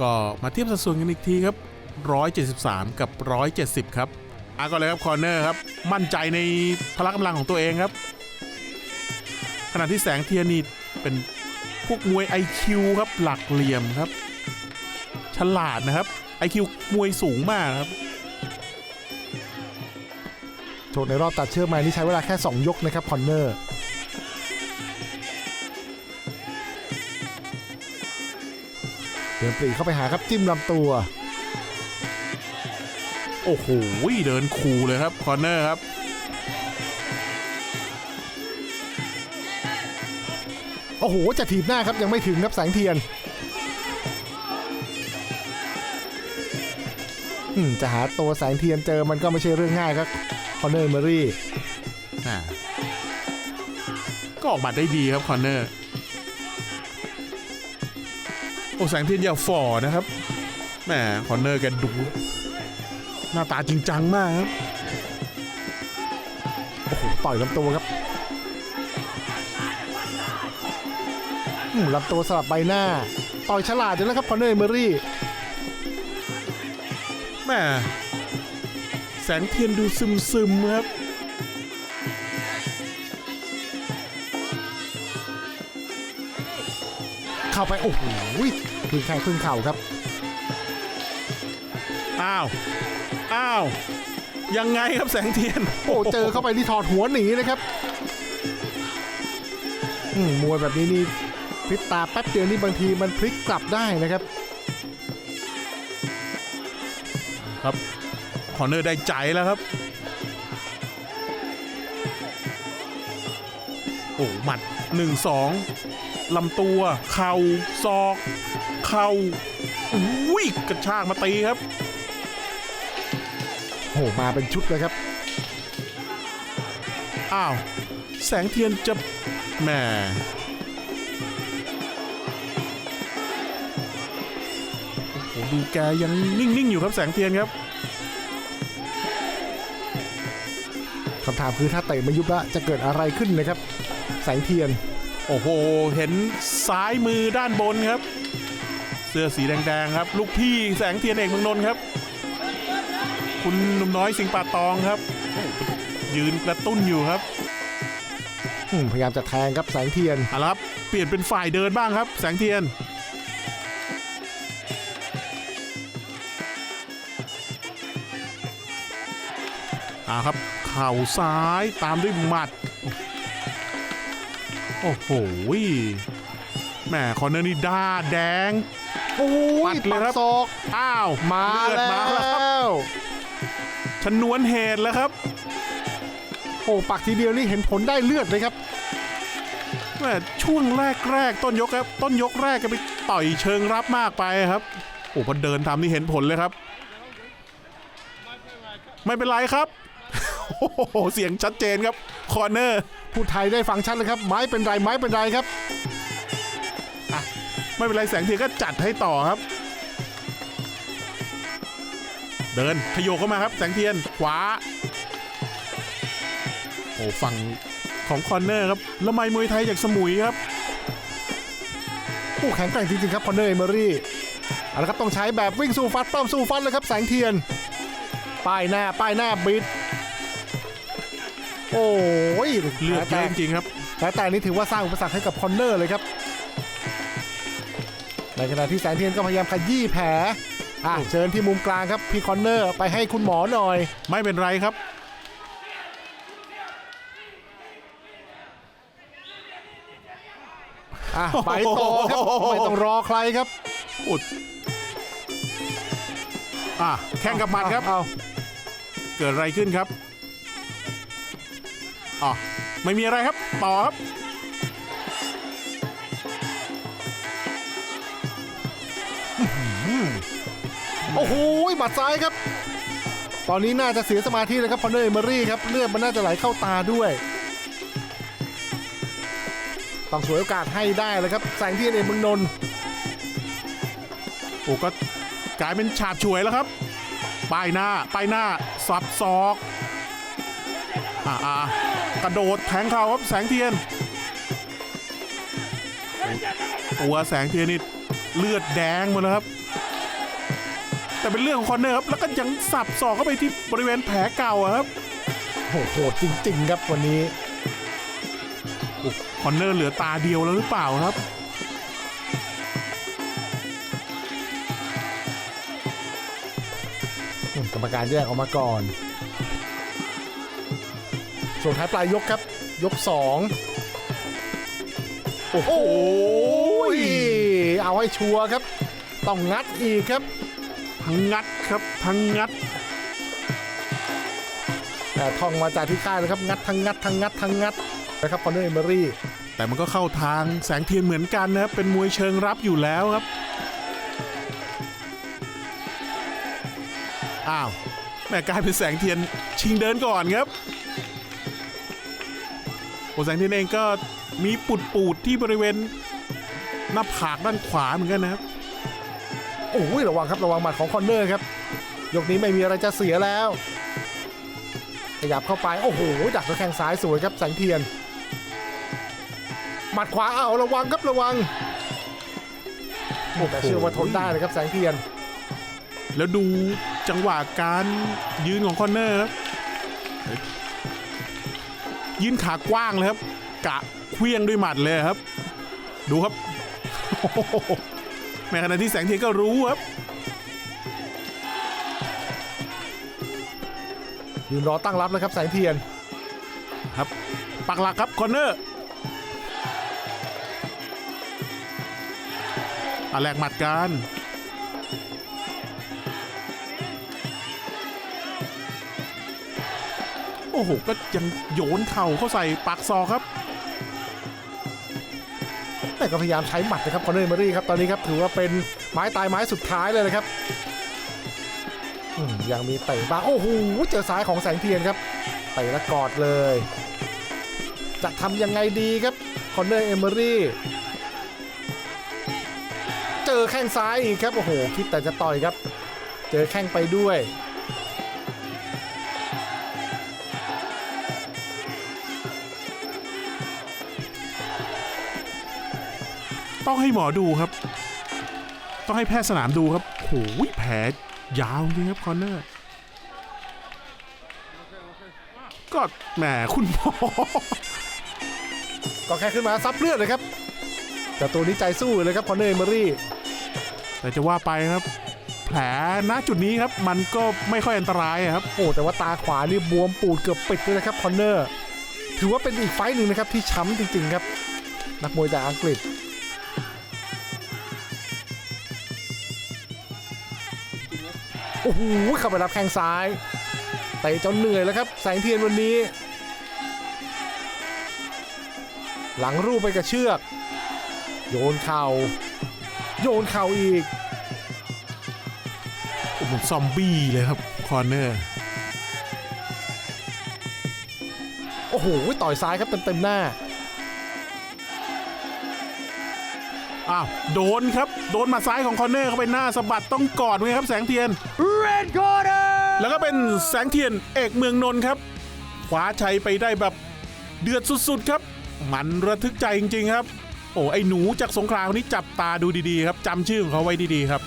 ก็มาเทียบสัดส่วนกันอีกทีครับ 173 กับ 170 ครับอะก็เลยครับคอร์เนอร์ครับ มั่นใจในพละกำลังของตัวเองครับ ขณะที่แสงเทียนนี่เป็นพวกมวย IQ ครับ หลักเหลี่ยมครับ ฉลาดนะครับ IQ มวยสูงมากครับโชว์ในรอบตัดเชือกมานี่ใช้เวลาแค่ 2 ยกนะครับคอนเนอร์ ดินปรีเข้าไปหาครับจิ้มลำตัว โอ้โหเดินคูลเลยครับคอร์เนอร์ครับ โอ้โห จะถีบหน้าครับยังไม่ถึงครับแสงเทียนอืมจะหาตัวแสงเทียนเจอมันก็ไม่ใช่เรื่องง่ายครับคอนเนอร์เมอรี่อ่าก็ออกมาได้ดีครับคอนเนอร์ โอ้แสงเทียนอย่าฝ่อนะครับแหมคอนเนอร์แกดูหน้าตาจริงจังมากครับโอ้โหต่อยลำตัวครับอืมลำตัวสลับใบหน้า ต่อยฉลาดจังนะครับคอนเนอร์เมอรี่แหมแสงเทียนดูซึมซึมๆครับ เข้าไป โอ้โหครึ่งแข้งครึ่งเข่าครับ อ้าว อ้าว ยังไงครับแสงเทียน โอ้เจอเข้าไปที่ถอดหัวหนีนะครับอืมมวยแบบนี้นี่พลิกตาแป๊บเดียวนี่บางทีมันพลิกกลับได้นะครับ ครับคอนเนอร์ได้ใจแล้วครับ โอ้หมัดหนึ่งสอง ลำตัว เข่าศอก เข่าอุ้ยกระชากมาตีครับโอ้โหมาเป็นชุดเลยครับ อ้าว แสงเทียนจะแหมโอ้โหดูแกยังนิ่ง ๆ อยู่ครับแสงเทียนครับคำถามคือถ้าเตะไม่ยุบละจะเกิดอะไรขึ้นนะครับ แสงเทียน โอ้โห เห็นซ้ายมือด้านบนครับ เสื้อสีแดงๆครับ ลูกพี่แสงเทียนเอกเมืองนนท์ครับ คุณหนุ่มน้อยสิงห์ป่าตองครับโอ้โหยืนกระตุ้นอยู่ครับอืมพยายามจะแทงครับแสงเทียนเอาละครับเปลี่ยนเป็นฝ่ายเดินบ้างครับ แสงเทียนอ่าครับ เข่าซ้ายตามด้วยหมัดโอ้โหแหมคอนเนอร์นี่ด้าแดง โอ้ปัยดเลยปัดครับ ศอกอ้าวมาเลือดแล้มาแล้วครับว ชนวนเหตุแล้วครับโอ้ปักทีเดียวนี่เห็นผลได้เลือดเลยครับ แหม่ช่วงแรกๆต้นยกครับ ต้นยกแรกก็ไปต่อยเชิงรับมากไปครับโอ้พอเดินทำนี่เห็นผลเลยครับ ไม่เป็นไรครับ โอ้โหเสียงชัดเจนครับคอร์เนอร์พูดไทยได้ฟังชัดเลยครับ ไม้เป็นไรไม้เป็นไรครับไม่เป็นไรแสงเทียนก็จัดให้ต่อครับ เดินขยโยกเข้ามาครับ แสงเทียนขวาโอ้ฝั่งของคอร์เนอร์ครับละไมมวยไทยจากสมุยครับผู้แข็งแกร่งจริงๆครับคอนเนอร์เอเมอรี่เอาละครับต้องใช้แบบวิ่งสู้ฟัดป้อมสู้ฟัดเลยครับแสงเทียนป้ายหน้าป้ายหน้าบิด โอ้ยเลือดเยแต่อะจริงๆครับแต่แต่นี้ถือว่าสร้างอุปสรรคให้กับคอนเนอร์เลยครับ ในขณะที่แสงเทียนก็พยายามขยี้แผลอะเชิญที่มุมกลางครับพี่คอนเนอร์ไปให้คุณหมอหน่อย ไม่เป็นไรครับอะไปต่อครับไม่ต้องรอใครครับอุดอะแข่งกับหมัดครับเอาเกิดอะไรขึ้นครับ อ๋อไม่มีอะไรครับต่อครับ โอ้โหหมัดซ้ายครับ ตอนนี้น่าจะเสียสมาธิเลยครับคอนเนอร์เอเมอรี่ครับเลือดมันน่าจะไหลเข้าตาด้วยต้องสวยโอกาสให้ได้เลยครับแสงเทียนเอกมืองนนโอ้ก็กลายเป็นฉาบฉวยแล้วครับป้ายหน้าป้ายหน้าสับศอกอ่าอ่า กระโดดแทงเข่าครับแสงเทียนโอ้ตัวแสงเทียนนี่เลือดแดงหมดแล้วครับ แต่เป็นเรื่องของคอนเนอร์ครับ แล้วก็ยังสับศอกเข้าไปที่บริเวณแผลเก่าอะครับโหโหดจริง ๆ ครับวันนี้คอนเนอร์เหลือตาเดียวแล้วหรือเปล่าครับอืมกรรมการแยกออกมาก่อน ส่วนท้ายปลายยกครับ ยก2โอ้โหเอาให้ชัวร์ครับ ต้องงัดอีกครับ ทั้งงัดครับ ทั้งงัด แต่ท่องมาจากที่ค่ายเลยครับ งัดทั้งงัดทั้งงัดทั้งงัดนะครับคอนเนอร์เอเมอรี่แต่มันก็เข้าทางแสงเทียนเหมือนกันนะครับเป็นมวยเชิงรับอยู่แล้วครับ อ้าวแม่กลายเป็นแสงเทียนชิงเดินก่อนครับ โอแสงเทียนเองก็มีปุดปูดๆที่บริเวณหน้าผากด้านขวาเหมือนกันนะครับ โอ้ยระวังครับระวังหมัดของคอนเนอร์ครับ ยกนี้ไม่มีอะไรจะเสียแล้ว ขยับเข้าไป โอ้โห ดักด้วยแข้งซ้ายสวยครับแสงเทียน หมัดขวาเอาระวังครับระวังโอ้แต่เชื่อว่าทนได้เลยครับแสงเทียน แล้วดูจังหวะการยืนของคอนเนอร์ครับ ยืนขากว้างเลยครับ กะเคลี้ยงด้วยหมัดเลยครับ ดูครับโอ้โหแม้ขณะที่แสงเทียนก็รู้ครับยืนรอตั้งรับแล้วครับแสงเทียนครับปักหลักครับคอนเนอร์อะแลกหมัดกัน อ้โห ก็ยังโยนเข่าเข้าใส่ปากซอครับ แต่ก็พยายามใช้หมัดนะครับคอนเนอร์เอเมอรี่ครับ ตอนนี้ครับถือว่าเป็นไม้ตายไม้สุดท้ายเลยนะครับยังมีเตะบ้างโอ้โหเจอซ้ายของแสงเทียนครับเตะแล้วกอดเลย จะทำยังไงดีครับคอนเนอร์เอเมอรี่เจอแข้งซ้ายอีกครับโอ้โหคิดแต่จะต่อยครับ เจอแข้งไปด้วย ต้องให้หมอดูครับ ต้องให้แพทย์สนามดูครับโอ้โหแผลยาวจริงครับคอนเนอร์ก็แหมคุณหมอก็แค่ขึ้นมาซับเลือดเลยครับ แต่ตัวนี้ใจสู้เลยครับคอนเนอร์เอมอรี่ แต่จะว่าไปครับ แผลณจุดนี้ครับ มันก็ไม่ค่อยอันตรายครับ โอ้แต่ว่าตาขวานี่บวมปูดเกือบปิดเลยนะครับคอนเนอร์ ถือว่าเป็นอีกไฟต์หนึ่งนะครับที่ช้ำจริงๆครับ นักมวยจากอังกฤษ โอ้โหเข้าไปรับแข้งซ้ายเตะจนเหนื่อยแล้วครับแสงเทียนวันนี้ หลังรูปไปกับเชือก โยนเข่า โยนเข่าอีกโอ้โหซอมบี้เลยครับคอนเนอร์โอ้โหต่อยซ้ายครับเต็มๆหน้า อ้าวโดนครับ โดนหมาซ้ายของคอนเนอร์เข้าไปหน้าสะบัดต้องกอดไว้ครับแสงเทียน Red corner! แล้วก็เป็นแสงเทียนเอกเมืองนนท์ครับคว้าชัยไปได้แบบเดือดสุดๆครับ มันระทึกใจจริงๆครับ โอ้ไอ้หนูจากสงขลาคนนี้จับตาดูดีๆครับจำชื่อของเขาไว้ดีๆครับ